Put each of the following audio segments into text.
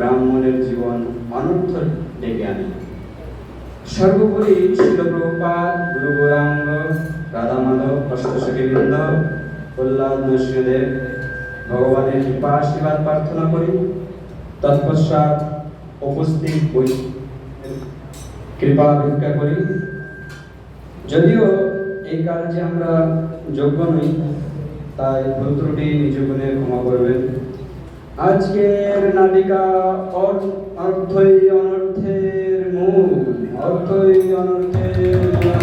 ব্রাহ্মণের জীবন অনর্থ ডেকে আনে। সর্বোপরি শিলপ্রপাত গুরু গৌরাঙ্গ, রাধা মাধব অষ্টসখীবৃন্দ প্রহ্লাদ নরসিংহদেব, ভগবানের কৃপা, আশীর্বাদ প্রার্থনা করি। তৎপশ্চাৎ উপস্থিত বৈ- কৃপা ভিক্ষা করি। যদিও এই কার্যে আমরা যোগ্য নই, তাই ভুল ত্রুটি নিজ ক্ষমা করবেন। আজকের নাটিকা অর- অর্থই অনর্থের মূল। অর্থই অনর্থের মূল।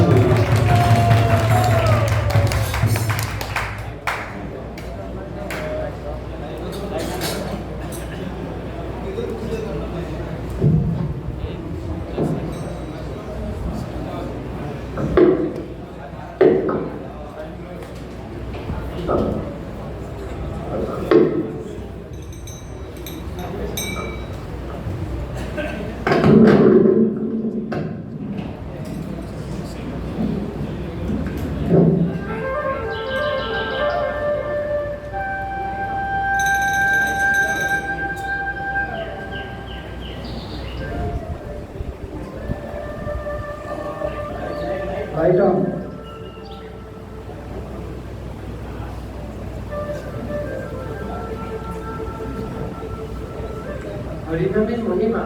হরিনামের মহিমা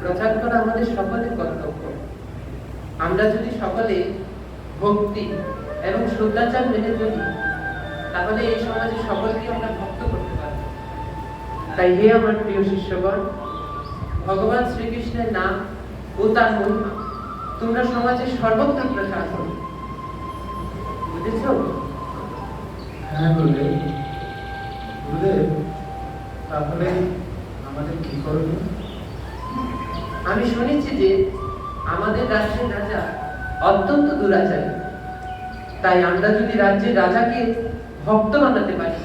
প্রচার করা আমাদের সকলের কর্তব্য। আমরা যদি সকলে ভক্তি এবং শুদ্ধাচার মেনে চলি, তাহলে এই সমাজে সকলকে আমরা ভক্ত করতে পারব। তাই হে আমার প্রিয় শিষ্যগণ, ভগবান শ্রীকৃষ্ণের নাম ও তার মহিমা, তোমরা সমাজে সর্বত্র প্রচার করো। বুঝেছ? হ্যাঁ তাহলে আমি শুনেছি যে আমাদের রাজ্যের রাজা অত্যন্ত দুরাচারী। তাই আমরা যদি রাজ্যের রাজাকে ভক্ত বানাতে পারি,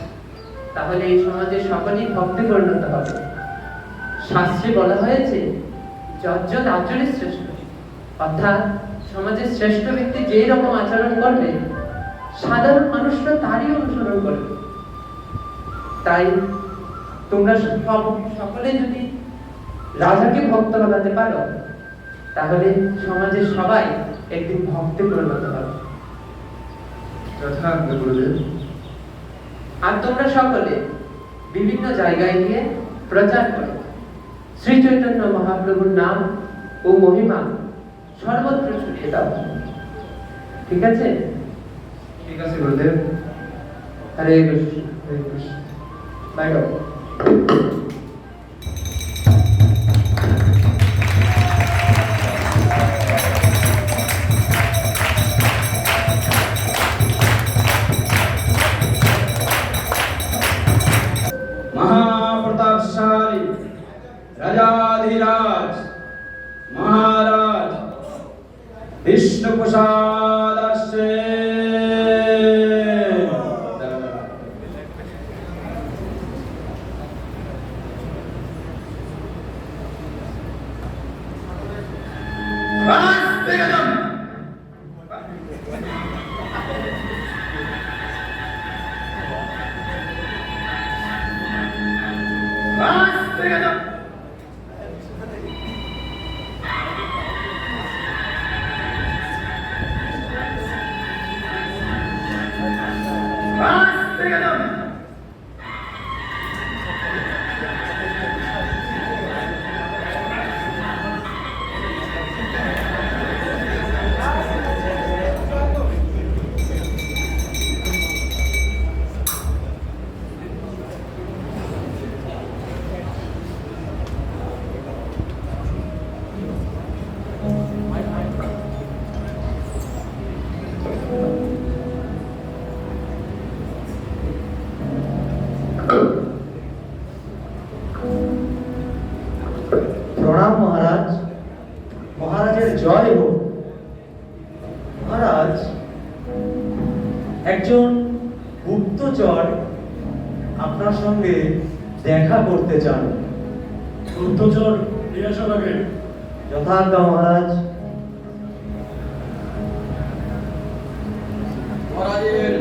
তাহলে এই সমাজের সকলেই ভক্তে পরিণত হবে। শাস্ত্রে বলা হয়েছে, যজ্জত আচরণের শ্রেষ্ঠ। অর্থাৎ সমাজের শ্রেষ্ঠ ব্যক্তি যেই রকম আচরণ করবে, সাধারণ মানুষরা তারই অনুসরণ করবে। তাই তোমরা সব- সকলে যদি রাজাকে ভক্ত বানাতে পারো তাহলে সমাজের সবাই একদিন ভক্তে পরিণত হবে। আর তোমরা সকলে বিভিন্ন জায়গায় গিয়ে প্রচার করো। শ্রী চৈতন্য মহাপ্রভুর নাম ও মহিমা সর্বত্র ছড়িয়ে দাও। ঠিক আছে? ঠিক আছে গুরুদেব। হরে কৃষ্ণ। হরে কৃষ্ণ। বাইরো Música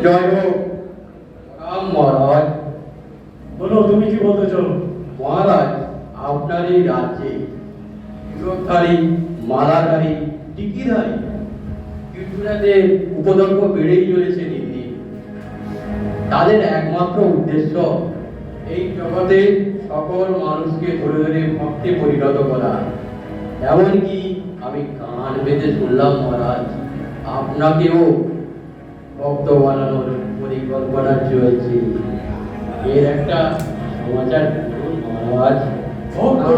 জয় হোক। রাম মহারাজ। বলো তুমি কি বলতে চাও? মহারাজ আপনার এই রাজ্যে সুরক্ষারী মালাধারী টিকিধারী ত্রিপুরাদের উপদ্রব বেড়েই চলেছে দিন দিন। তাদের একমাত্র উদ্দেশ্য এই জগতে সকল মানুষকে ধরে ধরে ভক্তে পরিণত করা। এমনকি আমি কান পেতে শুনলাম মহারাজ আপনাকেও ভক্ত বানানোর পরিকল্পনা চলছে এর একটা সমাচার ভক্ত?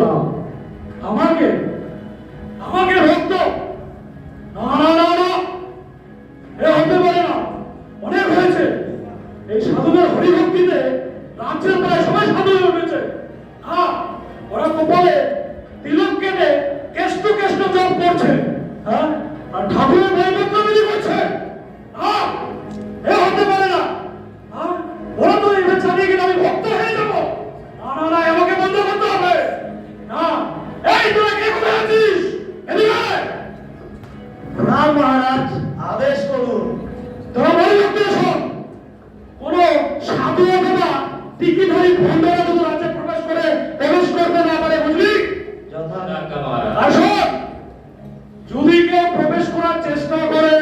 টিকিধারী যদি রাজ্যে প্রবেশ করে প্রবেশ করবে না পারে বুঝলি শোন যদি কেউ প্রবেশ করার চেষ্টা করে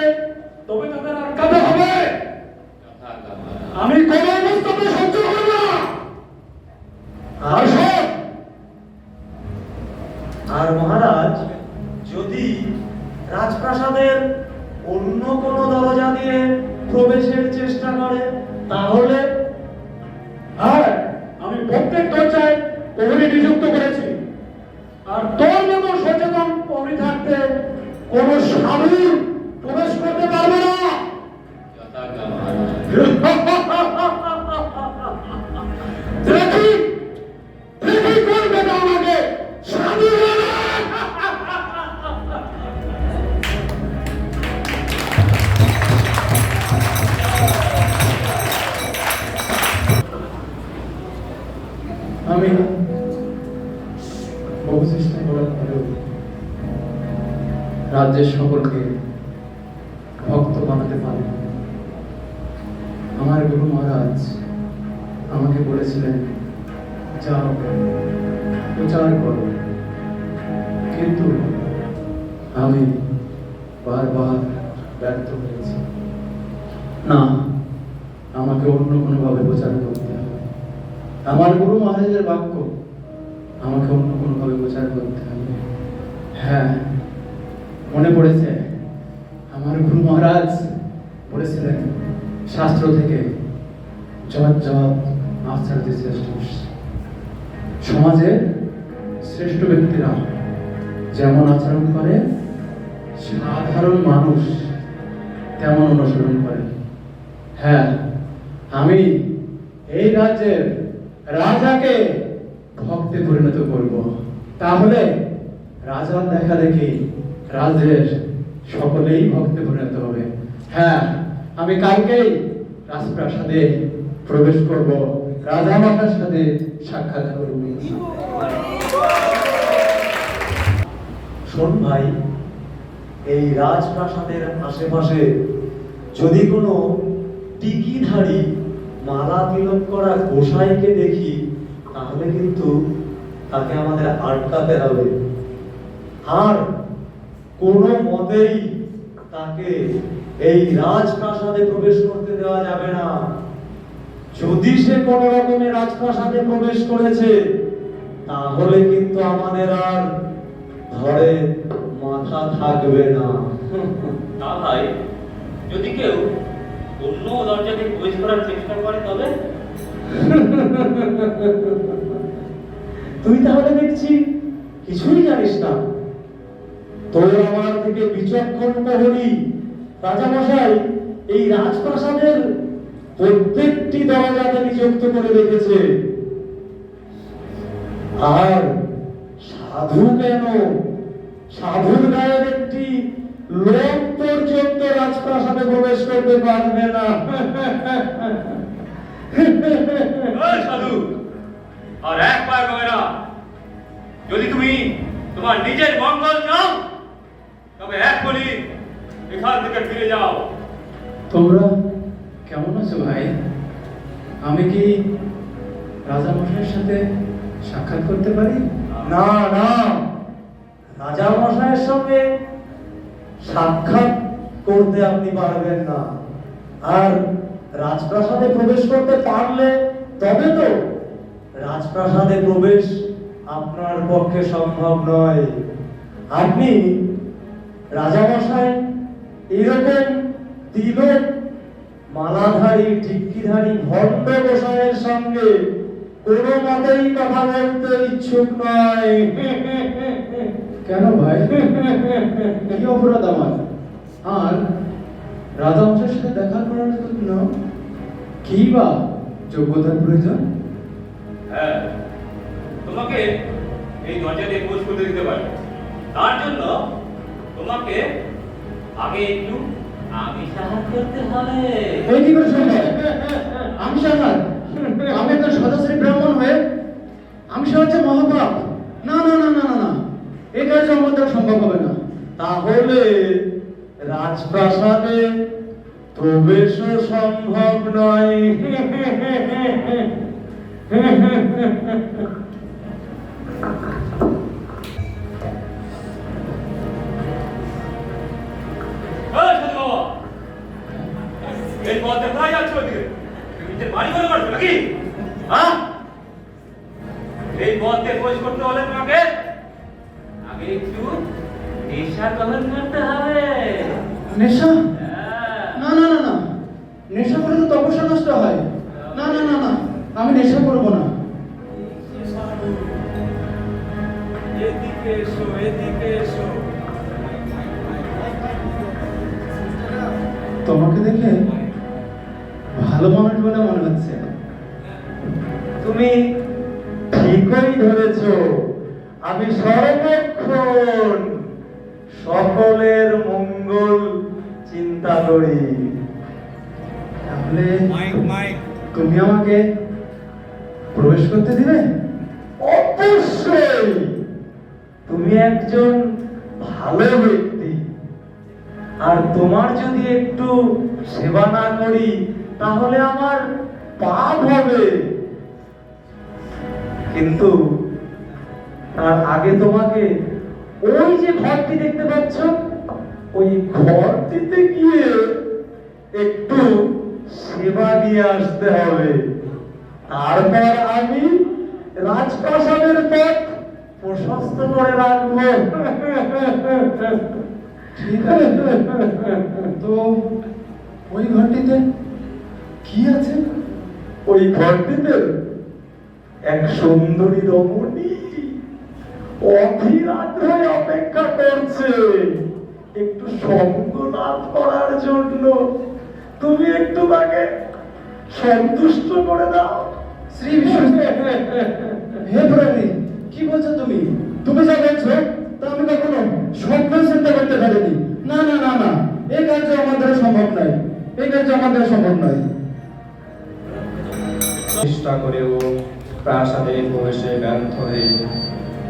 ব্যর্থ হয়েছি। না, আমাকে অন্য কোনোভাবে প্রচার করতে হবে। আমার গুরু মহারাজের বাক্য, আমাকে অন্য কোনোভাবে প্রচার করতে হবে। হ্যাঁ মনে পড়েছে, আমার গুরু মহারাজ বলেছিলেন, শাস্ত্র থেকে জত জত আচার্য শ্রেষ্ঠ। সমাজের শ্রেষ্ঠ ব্যক্তিরা যেমন আচরণ করে, সাধারণ মানুষ তেমন অনুসরণ করে। হ্যাঁ আমি এই রাজ্যের রাজাকে ভক্তে পরিণত করব। তাহলে রাজার দেখা দেখি রাজ্যের সকলেই ভক্তে পরিণত হবে। হ্যাঁ আমি কালকেই রাজপ্রাসাদে প্রবেশ করব। রাজা মাতার সাথে সাক্ষাৎ করব। শোন ভাই এই রাজপ্রাসাদের আশেপাশে যদি কোনো টিকিধারী মালা তিলক করা গোসাইকে দেখি, তাহলে কিন্তু তাকে আমাদের আটকাতে হবে আর কোনো মতেই তাকে এই রাজপ্রাসাদে প্রবেশ করতে দেওয়া যাবে না। যদি সে কোনো রকমে রাজপ্রাসাদে প্রবেশ করেছে, তাহলে কিন্তু আমাদের আর ধরে মাথা থাকবে না। ভাই যদি কেউ অন্য দরজা দিয়ে প্রবেশ করার চেষ্টা করে তবে? তুই তাহলে দেখছি কিছুই জানিস না। তোর আমার থেকে বিচক্ষণ প্রহরী রাজামশাই এই রাজপ্রাসাদের প্রত্যেকটি দরজাতে নিযুক্ত করে রেখেছে। আর সাধু কেন সাধুর গায়ের একটি লোক পর্যন্ত রাজপ্রাসাদে প্রবেশ করতে পারবে না। সাধু আর এক পায় হবে না। যদি তুমি তোমার নিজের মঙ্গল চাও তবে এখনই এখান থেকে ফিরে যাও। তোমরা কেমন আছো ভাই? আমি কি রাজা মশাইয়ের সাথে সাক্ষাৎ করতে পারি? না না। রাজা মশাইয়ের সঙ্গে সাক্ষাৎ করতে আপনি পারবেন না। আর রাজপ্রাসাদে প্রবেশ করতে পারলে তবে তো রাজপ্রাসাদে প্রবেশ আপনার পক্ষে সম্ভব নয়। আপনি রাজামশাই এরকম তিলক, মালাধারী টিক্কিধারী ভণ্ড গোসাইয়ের সঙ্গে কোনো মতেই কথা বলতে ইচ্ছুক নয়। কেন ভাই? কি অপরাধ আমার? আর রাজামশের সাথে দেখা করার জন্য কি বা যোগ্যতার প্রয়োজন? হ্যাঁ তোমাকে এই দরজা দিয়ে পোজ করতে দিতে পারি। তার জন্য তোমাকে আগে একটু আমি সাহায্য করতে হবে। এই কি করে আমি সাহায্য আমি একজন সদাশ্রী ব্রাহ্মণ হয়ে আমি সাহায্য মহাপাপ। না না না না না না। এই কাজ আমার দ্বারা সম্ভব হবে না। তাহলে রাজপ্রাসাদে প্রবেশও সম্ভব নয়। এই পথে কোথায় তুমি বাড়ি নাকি? হ্যাঁ? এই পথে করতে হলে তোমাকে আগে একটু নেশা গ্রহণ করতে হবে। নেশা? হ্যাঁ। না না না না। নেশা করে তো তপস্যা নষ্ট হয়। না না না না। আমি নেশা করব না। এদিকে এসো এদিকে এসো। তোমাকে দেখে ভালো মানুষ বলে মনে হচ্ছে। তুমি ঠিকই ধরেছ। আমি সর্বক্ষণ কিন্তু তার আগে তোমাকে ওই যে ঘরটি দেখতে পাচ্ছ ওই ঘরটিতে গিয়ে একটু সেবা নিয়ে আসতে হবে। তারপর আমি রাজপ্রাসাদের পথ প্রশস্ত করে রাখব। ঠিক আছে। তো ওই ঘরটিতে কি আছে? ওই ঘরটিতে এক সুন্দরী রমণী অধীরাত হয়ে অপেক্ষা করছে। একটু সঙ্গ লাভ করার জন্য তুমি একটু তাকে সন্তুষ্ট করে দাও। শ্রী হে প্রণী কি বলছো তুমি? তুমি যা বলছো তা আমি কখনো স্বপ্ন চিন্তা করতে পারিনি। না না না না এই কার্য আমার দ্বারা সম্ভব নয়। এই কার্য আমার দ্বারা সম্ভব নয়। চেষ্টা করেও প্রাসাদে প্রবেশে ব্যর্থ হয়ে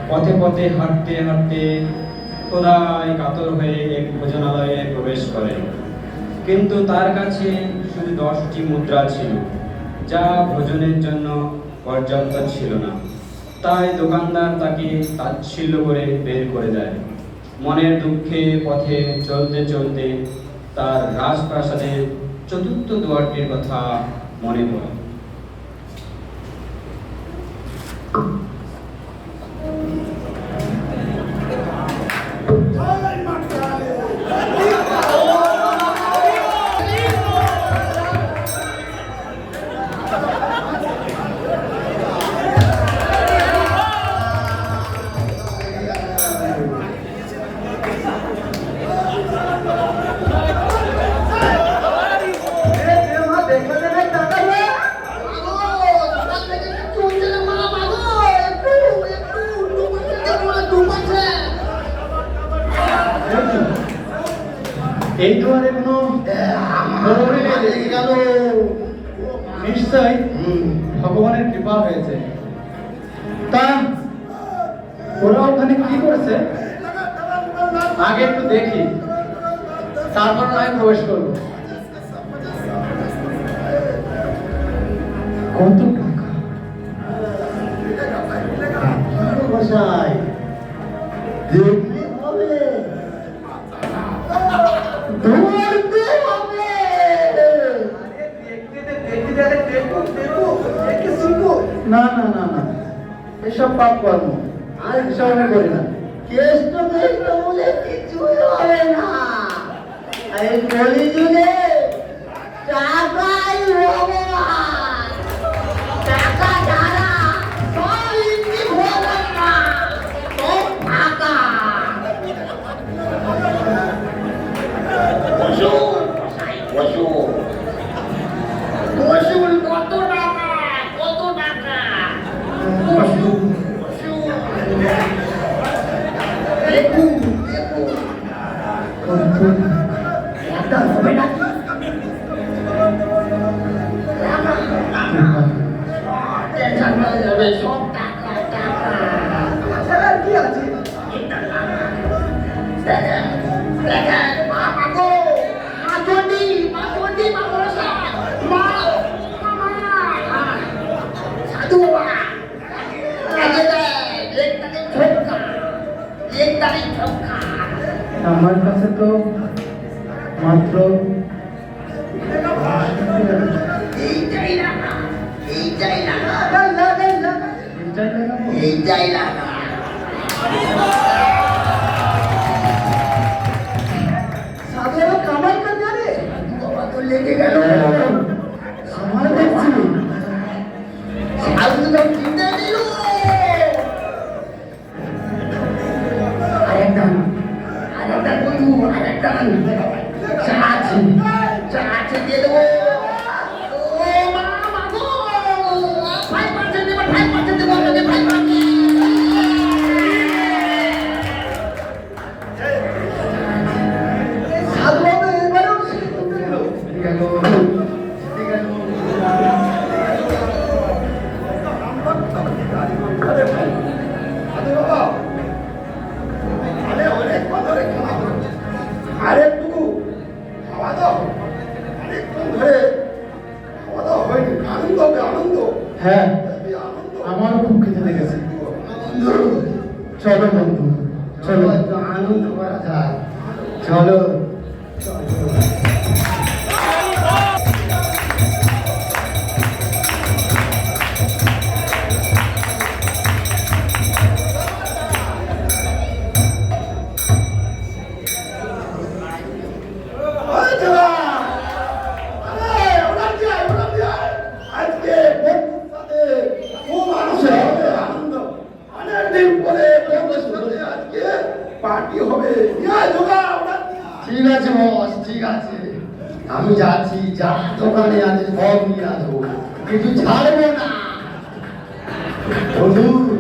পথে পথে হাঁটতে হাঁটতে খোদায় কাতর হয়ে এক ভোজনালয়ে প্রবেশ করেন কিন্তু তার কাছে শুধু দশটি মুদ্রা ছিল, যা ভোজনের জন্য পর্যাপ্ত ছিল না। তাই দোকানদার তাকে তাচ্ছিল্য করে বের করে দেয়। মনের দুঃখে পথে চলতে চলতে তার রাজপ্রাসাদের চতুর্থ দুয়ারটির কথা মনে পড়ে। Thank you. এই দুয়ারে কোনো গেল নিশ্চয় ভগবানের কৃপা হয়েছে তা ওরা ওখানে কি করছে আগে একটু দেখি। তারপর আমি প্রবেশ করব কত টাকা না না না। এসব পাপ কর্ম। আর এসব আমি করি না। কেষ্ট কেষ্ট বলে কিছুই হবে না। এই কলিযুগে টাকাই হবে না। Amen. le regaló পার্টি হবে। ইয়ে, ঠিক আছে, বস, ঠিক আছে। আমি যাচ্ছি যার দোকানে আছে, সব নিয়ে আসব। কিছু ছাড়বো না। বন্ধু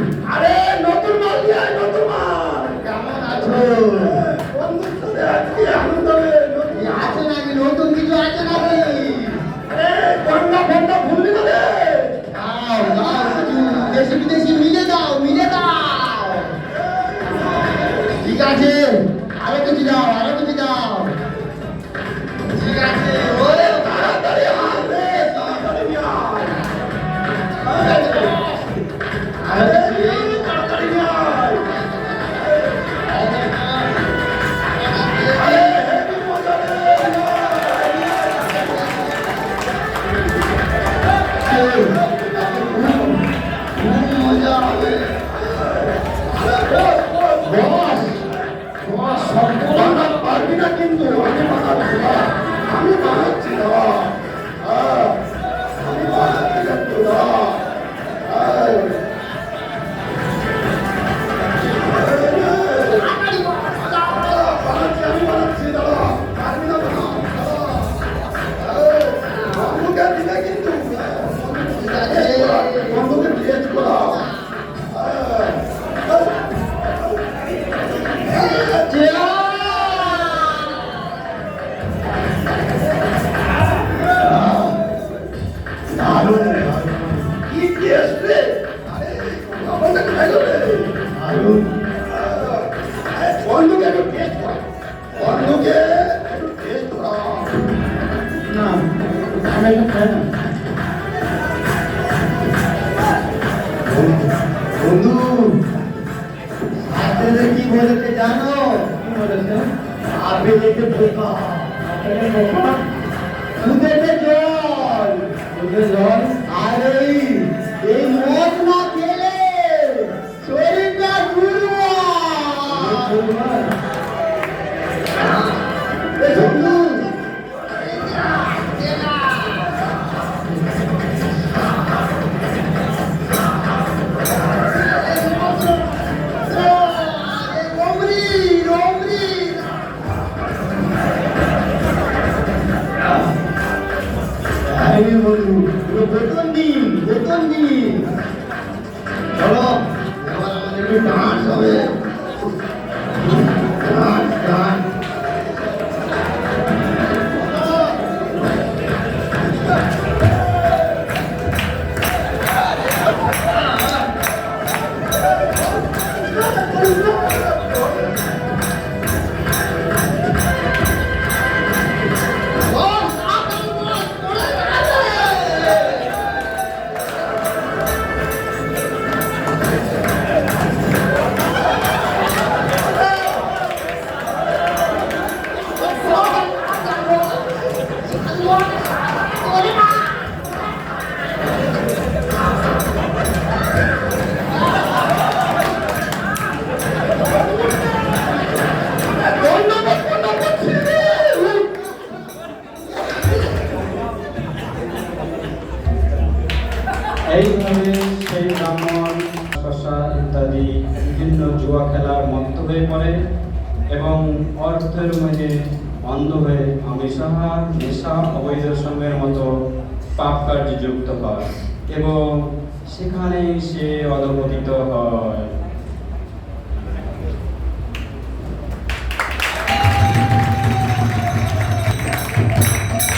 Abilite po ka. Ano ba? Lugete Lord! Lugete Lord! একটু ডান্স হবে